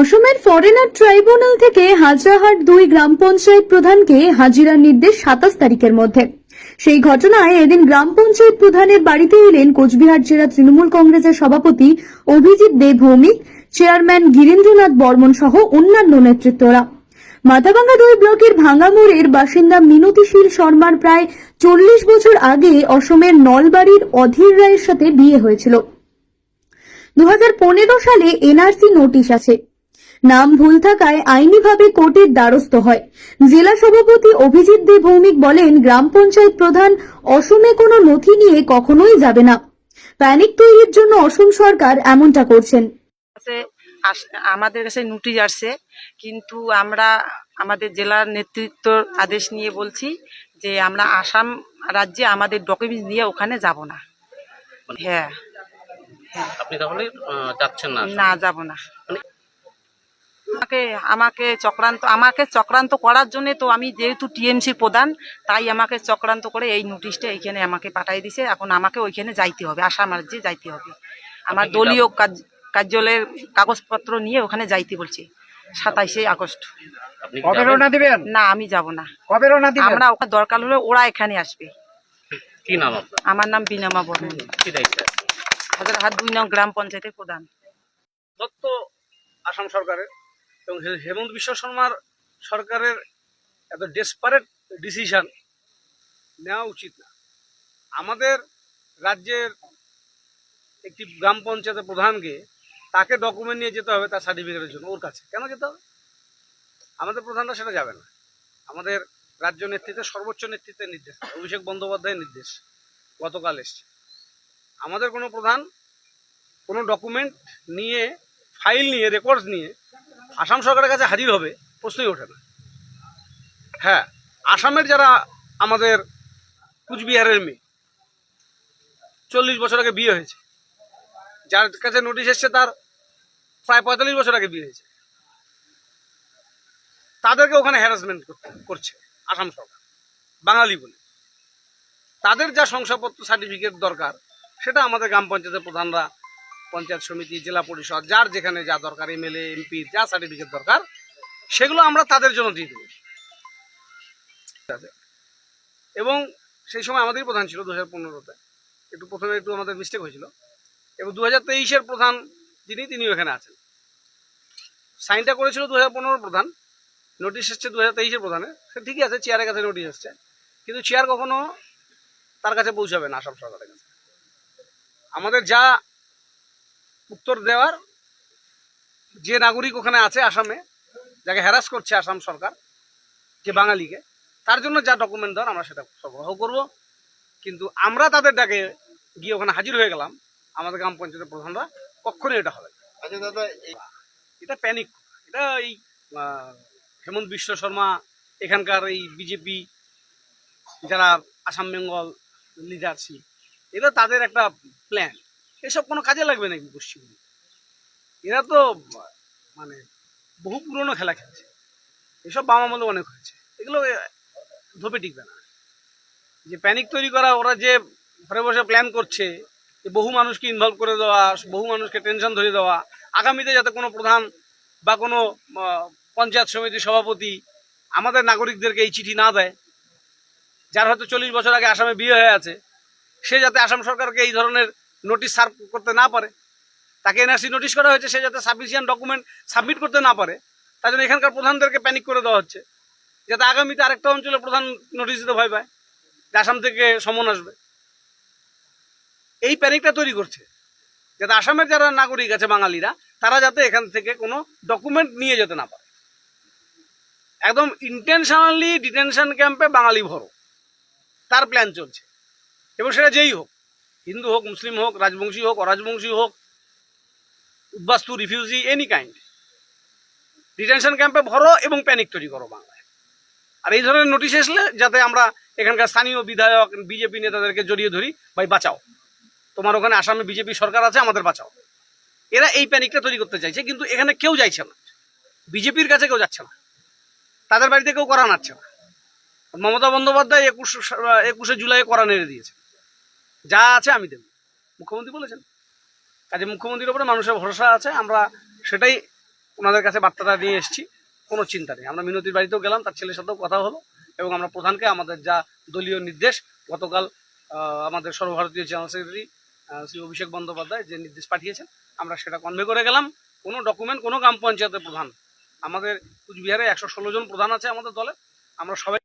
অসমের foreigner tribunal থেকে হাজরাহাট দুই গ্রাম পঞ্চায়েত প্রধানকে হাজিরার নির্দেশ সাতাশ তারিখের মধ্যে। সেই ঘটনায় এদিন গ্রাম পঞ্চায়েত প্রধানের বাড়িতে এলেন কোচবিহার জেলা তৃণমূল কংগ্রেসের সভাপতি অভিজিৎ দেব ভৌমিক চেয়ারম্যান গিরীন্দ্রনাথ বর্মন সহ অন্যান্য নেতৃত্বরা। মাথাভাঙ্গা দুই ব্লকের ভাঙ্গামোড়ের বাসিন্দা মিনতিশীল শর্মার প্রায় চল্লিশ বছর আগে অসমের নলবাড়ির অধীর রায়ের সাথে বিয়ে হয়েছিল। দু হাজার পনেরো সালে এনআরসি নোটিশ আছে নাম ভুল থাকায় আইনিভাবে কোর্টের দ্বারস্থ হয়। জেলা সভাপতি অভিজিৎ দে ভৌমিক বলেন গ্রাম পঞ্চায়েত প্রধান অসমে কোনো নথি নিয়ে কখনোই যাবে না। প্যানিক তৈরির জন্য অসম সরকার এমনটা করছেন। আমাদের কাছে নোটিশ আসছে কিন্তু আমরা আমাদের জেলার নেতৃত্বর আদেশ নিয়ে বলছি যে আমরা আসাম রাজ্যে আমাদের ডকুমেন্টস নিয়ে ওখানে যাব না। হ্যাঁ আপনি তাহলে যাচ্ছেন না না যাব না। আমাকে আমাকে চক্রান্ত আমাকে চক্রান্ত করার জন্য তো আমি যেহেতু টিএমসি প্রধান তাই আমাকে চক্রান্ত করে এই নোটিশটা এইখানে আমাকে পাঠিয়ে দিছে। এখন আমাকে ওইখানে যাইতে হবে আসাম রাজ্যে যাইতে হবে। আমার দলীয় কাজ- কার্যালয়ের কাগজপত্র নিয়ে ওখানে যাইতে বলছে সাতাইশে আগস্ট। কবে? রওনা দিবেন? না আমি যাব না। কবে রওনা দিবেন? আমরা ওখানে দরকার হলে ওরা এখানে আসবে। কি নাম আপনার? আমার নাম বিনামা বর্মন। কি দায়িত্ব হাজার হাত দুই নং গ্রাম পঞ্চায়েতের প্রধান। তত্ত্ব আসাম সরকারের এবং হেমন্ত বিশ্ব শর্মার সরকারের এত ডেসপারেট ডিসিশান নেওয়া উচিত না। আমাদের রাজ্যের একটি গ্রাম পঞ্চায়েতের প্রধানকে তাকে ডকুমেন্ট নিয়ে যেতে হবে তার সার্টিফিকেটের জন্য, ওর কাছে। কেন যেতে হবে? আমাদের প্রধানরা সেটা যাবে না। আমাদের রাজ্য নেতৃত্বের, সর্বোচ্চ নেতৃত্বের নির্দেশ। অভিষেক বন্দ্যোপাধ্যায়ের নির্দেশ গতকাল এসছে। আমাদের কোনো প্রধান কোনো ডকুমেন্ট নিয়ে ফাইল নিয়ে রেকর্ডস নিয়ে আসাম সরকারের কাছে হাজির হবে, প্রশ্নই ওঠে না। হ্যাঁ আসামের যারা আমাদের কুচবিহারের মেয়ে, চল্লিশ বছর আগে বিয়ে হয়েছে, যার কাছে নোটিশ এসছে তার প্রায় পঁয়তাল্লিশ বছর আগে বিয়ে হয়েছে, তাদেরকে ওখানে হ্যারাসমেন্ট করছে আসাম সরকার, বাঙালি বলে। তাদের যা শংসাপত্র সার্টিফিকেট দরকার, সেটা আমাদের গ্রাম পঞ্চায়েতের প্রধানরা পঞ্চায়েত সমিতি, জেলা পরিষদ, যার যেখানে যা দরকার এমএলএ এমপি যা সার্টিফিকেট দরকার, সেগুলো আমরা তাদের জন্য দিয়ে দেবো। এবং সেই সময় আমাদেরই প্রধান ছিল দু হাজার পনেরোতে। একটু প্রথমে একটু আমাদের মিস্টেক হয়েছিল। এবং দু হাজার তেইশের প্রধান যিনি, তিনিও এখানে আছেন। সাইনটা করেছিল দু হাজার পনেরো প্রধান। নোটিশ এসছে দু হাজার তেইশের প্রধানে। সে ঠিকই আছে চেয়ারের কাছে নোটিশ এসছে। কিন্তু চেয়ার কখনো তার কাছে পৌঁছাবে না আসাম সরকারের কাছে। আমাদের যা উত্তর দেওয়ার যে নাগরিক ওখানে আছে আসামে যাকে হ্যারাস করছে আসাম সরকার যে বাঙালিকে তার জন্য যা ডকুমেন্ট দেওয়ার আমরা সেটা সরবরাহ করব। কিন্তু আমরা তাদের ডাকে গিয়ে ওখানে হাজির হয়ে গেলাম। আমাদের গ্রাম পঞ্চায়েতের প্রধানরা কখনোই এটা হবে। আচ্ছা দাদা এটা প্যানিক এটা এই হেমন্ত বিশ্ব শর্মা এখানকার এই বিজেপি যারা আসাম বেঙ্গল লিডারশিপ এটা তাদের একটা প্ল্যান এসব কোনো কাজে লাগবে নাকি পশ্চিমবঙ্গে? এরা তো মানে বহু পুরনো খেলা খেলছে। এসব বাম আমলে অনেক হয়েছে। এগুলো ধোপে টিকবে না। যে প্যানিক তৈরি করা, ওরা যে ঘরে বসে প্ল্যান করছে, যে বহু মানুষকে ইনভলভ করে দেওয়া, বহু মানুষকে টেনশন ধরে দেওয়া, আগামীতে যাতে কোনো প্রধান বা কোনো পঞ্চায়েত সমিতির সভাপতি আমাদের নাগরিকদেরকে এই চিঠি না দেয়, যার হয়তো চল্লিশ বছর আগে আসামে বিয়ে হয়ে আছে, সে যাতে আসাম সরকারকে এই ধরনের নোটিশ সার্ভ করতে না পারে। তাকে এনআরসি নোটিশ করা হয়েছে, সে যাতে সাফিসিয়েন্ট ডকুমেন্ট সাবমিট করতে না পারে। তার জন্য এখানকার প্রধানদেরকে প্যানিক করে দেওয়া হচ্ছে। যাতে আগামীতে আরেকটা অঞ্চলে প্রধান নোটিশ দিতে ভয় পায়, যে আসাম থেকে সমন আসবে। এই প্যানিকটা তৈরি করছে। যাতে আসামের যারা নাগরিক আছে, বাঙালিরা, তারা যাতে এখান থেকে কোনো ডকুমেন্ট নিয়ে যেতে না পারে। একদম ইন্টেনশনালি ডিটেনশন ক্যাম্পে বাঙালি ভরো। তার প্ল্যান চলছে। এবং সেটা যেই হোক হিন্দু হোক, মুসলিম হোক, রাজবংশী হোক, অরাজবংশী হোক, উদ্বাস্তু রিফিউজি এনি কাইন্ড ডিটেনশন ক্যাম্পে ভরো এবং প্যানিক তৈরি করো বাংলায়। আর এই ধরনের নোটিশ আসলে যাতে আমরা এখানকার স্থানীয় বিধায়ক বিজেপি নেতাদেরকে জড়িয়ে ধরি, ভাই, বাঁচাও। তোমার ওখানে আসামে বিজেপি সরকার আছে, আমাদের বাঁচাও। এরা এই প্যানিকটা তৈরি করতে চাইছে, কিন্তু এখানে কেউ যাইছে না। বিজেপির কাছে কেউ যাচ্ছে না। তাদের বাড়িতে কেউ করা নাচ্ছে না। মমতা বন্দ্যোপাধ্যায় একুশ, একুশে জুলাই করা নেড়ে দিয়েছে। যা আছে আমি দেব। মুখ্যমন্ত্রী বলেছেন। কাজে মুখ্যমন্ত্রীর উপরে মানুষের ভরসা আছে, আমরা সেটাই ওনাদের কাছে বার্তাটা নিয়ে এসেছি, কোনো চিন্তা নেই। আমরা মিনতির বাড়িতেও গেলাম, তার ছেলের সাথেও কথা হলো, এবং আমরা প্রধানকে আমাদের যা দলীয় নির্দেশ, গতকাল আমাদের সর্বভারতীয় জেনারেল সেক্রেটারি শ্রী অভিষেক বন্দ্যোপাধ্যায় যে নির্দেশ পাঠিয়েছেন, আমরা সেটা কনভে করে গেলাম। কোনো ডকুমেন্ট কোনো গ্রাম পঞ্চায়েতের প্রধান, আমাদের কুচবিহারে একশো ষোলো জন প্রধান আছে আমাদের দলে, আমরা সবাই